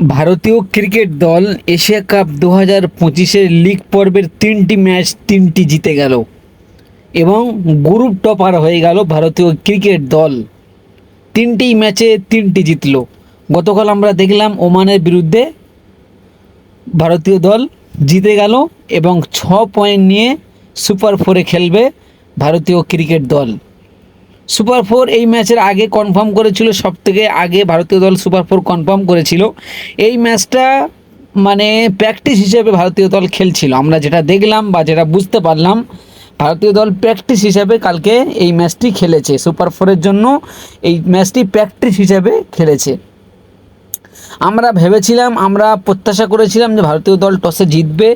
ভারতীয় ক্রিকেট দল Asia cup দু হাজার পঁচিশের লিগ পর্বের তিনটি ম্যাচ তিনটি জিতে গেল এবং গ্রুপ টপার হয়ে গেল ভারতীয় ক্রিকেট দল। তিনটি ম্যাচে তিনটি জিতল। গতকাল আমরা দেখলাম ওমানের বিরুদ্ধে ভারতীয় দল জিতে গেল এবং ছ পয়েন্ট নিয়ে সুপার ফোরে খেলবে ভারতীয় ক্রিকেট দল। সুপার ফোর এই ম্যাচের আগে কনফার্ম করেছিল সব থেকে আগে ভারতীয় দল সুপার ফোর কনফার্ম করেছিল। এই ম্যাচটা মানে প্র্যাকটিস হিসেবে ভারতীয় দল খেলছিল। আমরা যেটা দেখলাম বা যেটা বুঝতে পারলাম, ভারতীয় দল প্র্যাকটিস হিসাবে কালকে এই ম্যাচটি খেলেছে। সুপার ফোরের জন্য এই ম্যাচটি প্র্যাকটিস হিসাবে খেলেছে। আমরা ভেবেছিলাম, আমরা প্রত্যাশা করেছিলাম যে ভারতীয় দল টসে জিতবে।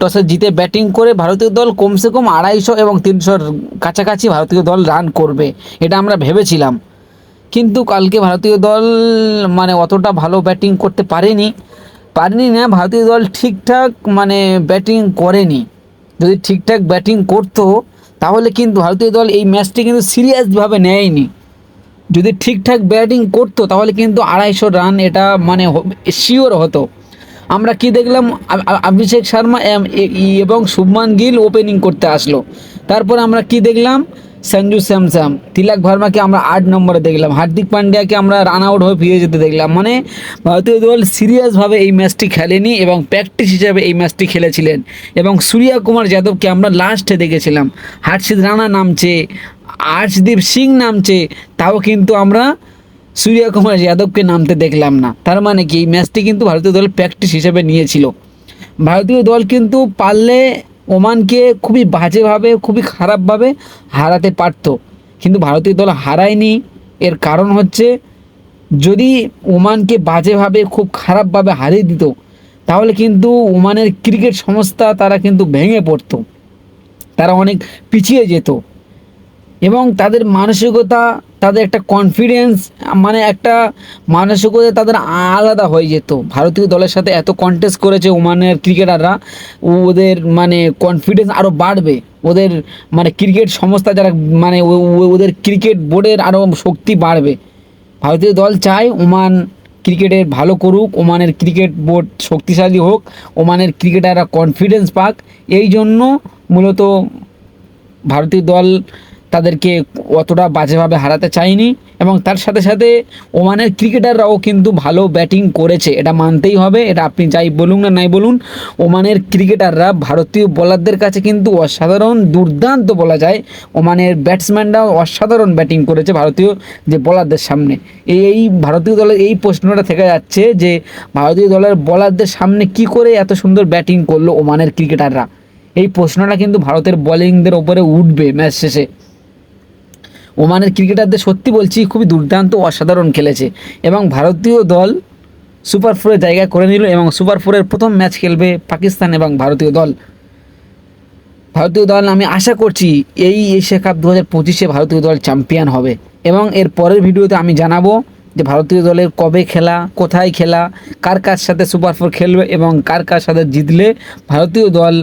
টসে জিতে ব্যাটিং করে ভারতীয় দল কমসে কম আড়াইশো এবং তিনশোর কাছাকাছি ভারতীয় দল রান করবে, এটা আমরা ভেবেছিলাম। কিন্তু কালকে ভারতীয় দল মানে অতটা ভালো ব্যাটিং করতে পারেনি। পারেনি না, ভারতীয় দল ঠিকঠাক মানে ব্যাটিং করেনি। যদি ঠিকঠাক ব্যাটিং করতো, তাহলে কিন্তু ভারতীয় দল এই ম্যাচটি কিন্তু সিরিয়াসভাবে নেয়নি। যদি ঠিকঠাক ব্যাটিং করতো, তাহলে কিন্তু আড়াইশো রান এটা মানে শিওর হতো। আমরা কি দেখলাম? অভিষেক শর্মা এবং শুভমান গিল ওপেনিং করতে আসলো। তারপর আমরা কি দেখলাম? সঞ্জু স্যামসাম। তিলক ভার্মাকে আমরা আট নম্বরে দেখলাম। হার্দিক পান্ডিয়াকে আমরা রান আউট হয়ে ফিরে যেতে দেখলাম। মানে ভারতীয় দল সিরিয়াসভাবে এই ম্যাচটি খেলেনি এবং প্র্যাকটিস হিসাবে এই ম্যাচটি খেলেছিলেন। এবং সূর্যা কুমার যাদবকে আমরা লাস্টে দেখেছিলাম। হার্ষিদ রানা নামছে, আর্শদীপ সিং নামছে, তাও কিন্তু আমরা সূর্য কুমার যাদবকে নামতে দেখলাম না। তার মানে কি? ম্যাচটি কিন্তু ভারতীয় দল প্র্যাকটিস হিসেবে নিয়েছিল। ভারতীয় দল কিন্তু পারলে ওমানকে খুবই বাজেভাবে, খুবই খারাপভাবে হারাতে পারতো। কিন্তু ভারতীয় দল হারায়নি। এর কারণ হচ্ছে, যদি ওমানকে বাজেভাবে, খুব খারাপভাবে হারিয়ে দিত, তাহলে কিন্তু ওমানের ক্রিকেট সংস্থা তারা কিন্তু ভেঙে পড়তো। তারা অনেক পিছিয়ে যেত। এবং তাদের মানসিকতা তাদের একটা কনফিডেন্স মানে একটা মানসিকতা তাদের আলাদা হয়ে যেত। ভারতীয় দলের সাথে এত কন্টেস্ট করেছে ওমানের ক্রিকেটাররা ওদের মানে কনফিডেন্স আরও বাড়বে। ওদের মানে ক্রিকেট সংস্থা যারা মানে ওদের ক্রিকেট বোর্ডের আরও শক্তি বাড়বে। ভারতীয় দল চায় ওমান ক্রিকেটের ভালো করুক, ওমানের ক্রিকেট বোর্ড শক্তিশালী হোক, ওমানের ক্রিকেটাররা কনফিডেন্স পাক। এই জন্য মূলত ভারতীয় দল তাদেরকে অতটা বাজেভাবে হারাতে চায়নি এবং তার সাথে সাথে ওমানের ক্রিকেটাররাও কিন্তু ভালো ব্যাটিং করেছে। এটা মানতেই হবে, এটা আপনি যাই বলুন না নাই বলুন, ওমানের ক্রিকেটাররা ভারতীয় বোলারদের কাছে কিন্তু অসাধারণ, দুর্দান্ত বলা যায়। ওমানের ব্যাটসম্যানরাও অসাধারণ ব্যাটিং করেছে ভারতীয় যে বোলারদের সামনে। এই এই ভারতীয় দলের এই প্রশ্নটা থেকে যাচ্ছে যে ভারতীয় দলের বোলারদের সামনে কি করে এত সুন্দর ব্যাটিং করল ওমানের ক্রিকেটাররা? এই প্রশ্নটা কিন্তু ভারতের বোলিংদের ওপরে উঠবে ম্যাচ শেষে। ওমানের ক্রিকেটারদের সত্যি বলছি, খুবই দুর্দান্ত, অসাধারণ খেলেছে। এবং ভারতীয় দল সুপার ফোরের জায়গা করে নিল এবং সুপার ফোরের প্রথম ম্যাচ খেলবে পাকিস্তান এবং ভারতীয় দল। ভারতীয় দল, আমি আশা করছি এই এশিয়া কাপ দু হাজার পঁচিশে ভারতীয় দল চ্যাম্পিয়ন হবে। এবং এর পরের ভিডিওতে আমি জানাব যে ভারতীয় দলের কবে খেলা, কোথায় খেলা, কার কার সাথে সুপার ফোর খেলবে এবং কার কার সাথে জিতলে ভারতীয় দল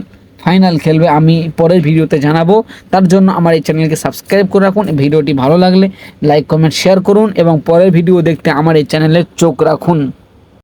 ফাইনাল খেলবে, আমি পরের ভিডিওতে জানাব। তার জন্য আমার এই চ্যানেলকে সাবস্ক্রাইব করে রাখুন। ভিডিওটি ভালো লাগলে লাইক, কমেন্ট, শেয়ার করুন এবং পরের ভিডিও দেখতে আমার এই চ্যানেলে চোখ রাখুন।